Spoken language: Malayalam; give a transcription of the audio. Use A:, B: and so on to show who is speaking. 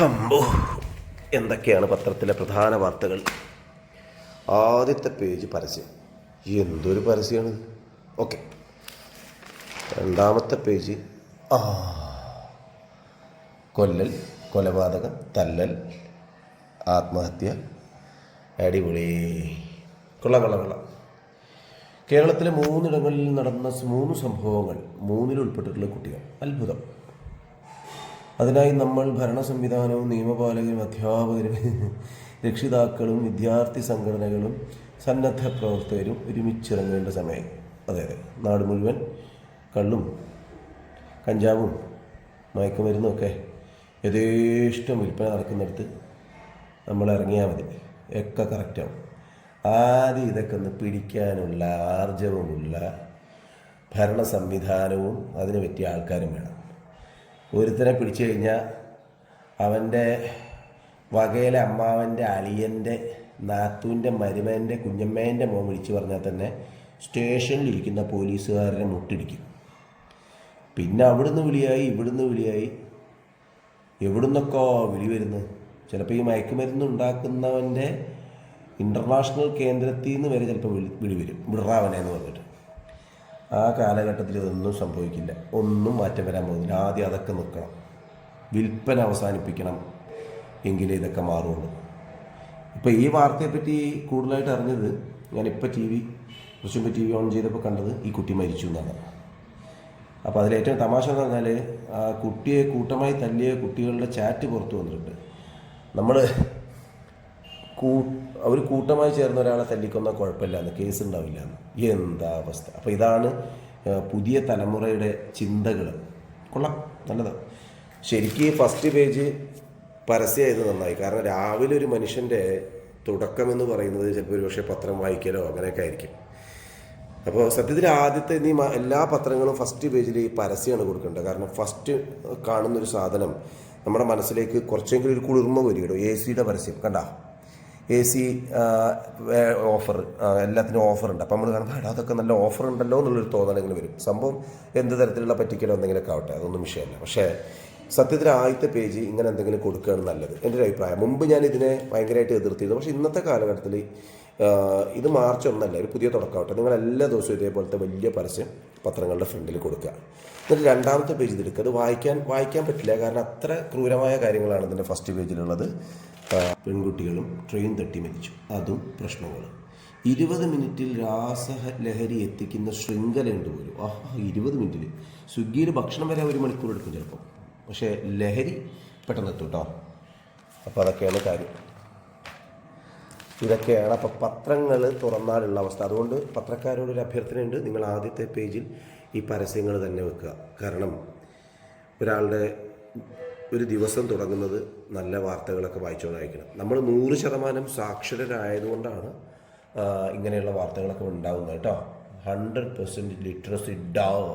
A: ഹമ്പോ എന്തൊക്കെയാണ് പത്രത്തിലെ പ്രധാന വാർത്തകൾ? ആദ്യത്തെ പേജ് പരസ്യം. എന്തൊരു പരസ്യമാണ് ഓക്കെ. രണ്ടാമത്തെ പേജ്. ആ. കൊല്ലൽ കൊലപാതകം തല്ലൽ ആത്മഹത്യ. അടിപൊളി. കൊള്ളാം കൊള്ളാം കൊള്ളാം. കേരളത്തിലെ മൂന്നിടങ്ങളിൽ നടന്ന മൂന്ന് സംഭവങ്ങൾ മൂന്നിൽ ഉൾപ്പെട്ടിട്ടുള്ള കുട്ടികൾ. അത്ഭുതം. അതിനായി നമ്മൾ ഭരണ സംവിധാനവും നിയമപാലകരും അധ്യാപകരും രക്ഷിതാക്കളും വിദ്യാർത്ഥി സംഘടനകളും സന്നദ്ധ പ്രവർത്തകരും ഒരുമിച്ചിറങ്ങേണ്ട സമയം. അതെ അതെ. നാട് മുഴുവൻ കള്ളും കഞ്ചാവും മയക്കുമരുന്നും ഒക്കെ യഥേഷ്ടം വിൽപ്പന നടക്കുന്നിടത്ത് നമ്മൾ ഇറങ്ങിയാൽ മതി. ഒക്കെ കറക്റ്റാവും. ആദ്യം ഇതൊക്കെ ഒന്ന് പിടിക്കാനുള്ള ആർജവമുള്ള ഭരണ സംവിധാനവും അതിനു പറ്റിയ ആൾക്കാരും വേണം. ഒരുത്തനെ പിടിച്ചു കഴിഞ്ഞാൽ അവന്റെ വകയിലെ അമ്മാവന്റെ അളിയന്റെ നാത്തൂന്റെ മരുമേന്റെ കുഞ്ഞമ്മേന്റെ മോൻ വിളിച്ചു പറഞ്ഞാൽ തന്നെ സ്റ്റേഷനിലിരിക്കുന്ന പോലീസുകാരനെ മുട്ടിടിക്കും. പിന്നെ അവിടുന്ന് വിളിയായി ഇവിടുന്ന് വിളിയായി. എവിടുന്നൊക്കെ വിളി വരുന്നു ചിലപ്പോൾ ഈ മയക്കുമരുന്ന് ഉണ്ടാക്കുന്നവന്റെ ഇന്റർനാഷണൽ കേന്ദ്രത്തിൽ നിന്ന് വരെ ചിലപ്പോൾ വിളി വിളി വരും. വിടറാവനെ എന്ന് പറഞ്ഞിട്ട്. ആ കാലഘട്ടത്തിൽ ഇതൊന്നും സംഭവിക്കില്ല. ഒന്നും മാറ്റം വരാൻ പോകുന്നില്ല. ആദ്യം അതൊക്കെ നിൽക്കണം. വിൽപ്പന അവസാനിപ്പിക്കണം എങ്കിലേ ഇതൊക്കെ മാറുള്ളൂ ഇപ്പോൾ ഈ വാർത്തയെപ്പറ്റി കൂടുതലായിട്ട് അറിഞ്ഞത് ഞാനിപ്പോൾ ടി വി കുറച്ചുമ്പോൾ ടി വി ഓൺ ചെയ്തപ്പോൾ കണ്ടത് ഈ കുട്ടി മരിച്ചു എന്നാണ്. അപ്പോൾ അതിലേറ്റവും തമാശ എന്ന് പറഞ്ഞാൽ ആ കുട്ടിയെ കൂട്ടമായി തല്ലിയ കുട്ടികളുടെ ചാറ്റ് പുറത്തു വന്നിട്ടുണ്ട്. നമ്മൾ കൂ അവർ കൂട്ടമായി ചേർന്ന ഒരാളെ തല്ലിക്കൊന്ന കുഴപ്പമില്ല എന്ന് കേസ് ഉണ്ടാവില്ല എന്ന്. എന്താ അവസ്ഥ? അപ്പോൾ ഇതാണ് പുതിയ തലമുറയുടെ ചിന്തകൾ കൊള്ളാം നല്ലതാണ് ശരിക്കും ഫസ്റ്റ് പേജ് പരസ്യമായത് നന്നായി. കാരണം രാവിലെ ഒരു മനുഷ്യന്റെ തുടക്കം എന്ന് പറയുന്നത് ചിലപ്പോൾ ഒരു പക്ഷേ പത്രം വായിക്കലോ അങ്ങനെയൊക്കെ ആയിരിക്കും. അപ്പോൾ സത്യത്തിൽ ആദ്യത്തെ നീ എല്ലാ പത്രങ്ങളും ഫസ്റ്റ് പേജിൽ ഈ പരസ്യമാണ് കൊടുക്കേണ്ടത്. കാരണം ഫസ്റ്റ് കാണുന്നൊരു സാധനം നമ്മുടെ മനസ്സിലേക്ക് കുറച്ചെങ്കിലും ഒരു കുളിർമ വരികയുള്ളൂ. എ സിയുടെ പരസ്യം. കണ്ട? എ സി ഓഫർ എല്ലാത്തിനും ഓഫർ ഉണ്ട് അപ്പം നമ്മൾ കാണുമ്പോൾ അതൊക്കെ നല്ല ഓഫർ ഉണ്ടല്ലോ എന്നുള്ളൊരു തോന്നലെങ്കിലും വരും. സംഭവം എന്ത് തരത്തിലുള്ള പറ്റിക്കലോ എന്തെങ്കിലുമൊക്കെ ആവട്ടെ അതൊന്നും വിഷയമല്ല. പക്ഷേ സത്യത്തിൽ ആദ്യത്തെ പേജ് ഇങ്ങനെ എന്തെങ്കിലും കൊടുക്കുകയാണ് നല്ലത്. എന്റെ ഒരു അഭിപ്രായം. മുമ്പ് ഞാൻ ഇതിനെ ഭയങ്കരമായിട്ട് എതിർത്തിരുന്നു. പക്ഷേ ഇന്നത്തെ കാലഘട്ടത്തിൽ ഇത് മാർച്ച് ഒന്നല്ല ഒരു പുതിയ തുടക്കമാവട്ടെ. നിങ്ങൾ എല്ലാ ദിവസവും ഇതേപോലത്തെ വലിയ പരസ്യം പത്രങ്ങളുടെ ഫ്രണ്ടിൽ കൊടുക്കുക. എന്നിട്ട് രണ്ടാമത്തെ പേജ് എടുക്കുക. അത് വായിക്കാൻ വായിക്കാൻ പറ്റില്ല. കാരണം അത്ര ക്രൂരമായ കാര്യങ്ങളാണ് ഇതിന്റെ ഫസ്റ്റ് പേജിലുള്ളത്. പെൺകുട്ടികളും ട്രെയിൻ തട്ടി മരിച്ചു. അതും പ്രശ്നങ്ങളും. ഇരുപത് മിനിറ്റിൽ രാസഹ രാസലഹരി എത്തിക്കുന്ന ശൃംഖലയുണ്ട് പോലും. ആ ഇരുപത് മിനിറ്റിൽ സ്വിഗ്ഗിയിൽ ഭക്ഷണം വരെ ഒരു മണിക്കൂർ എടുക്കും ചിലപ്പോൾ പക്ഷേ ലഹരി പെട്ടെന്ന് എത്തും കേട്ടോ അപ്പോൾ അതൊക്കെയാണ് കാര്യം. ഇതൊക്കെയാണ് അപ്പോൾ പത്രങ്ങൾ തുറന്നാലുള്ള അവസ്ഥ. അതുകൊണ്ട് പത്രക്കാരോട് ഒരു അഭ്യർത്ഥനയുണ്ട്. നിങ്ങൾ ആദ്യത്തെ പേജിൽ ഈ പരസ്യങ്ങൾ തന്നെ വെക്കുക. കാരണം ഒരാളുടെ ഒരു ദിവസം തുടങ്ങുന്നത് നല്ല വാർത്തകളൊക്കെ വായിച്ചുകൊണ്ട് അയക്കണം നമ്മൾ നൂറ് ശതമാനം സാക്ഷരരായതുകൊണ്ടാണ് ഇങ്ങനെയുള്ള വാർത്തകളൊക്കെ ഉണ്ടാകുന്നത് കേട്ടോ. Hundred percent literacy dove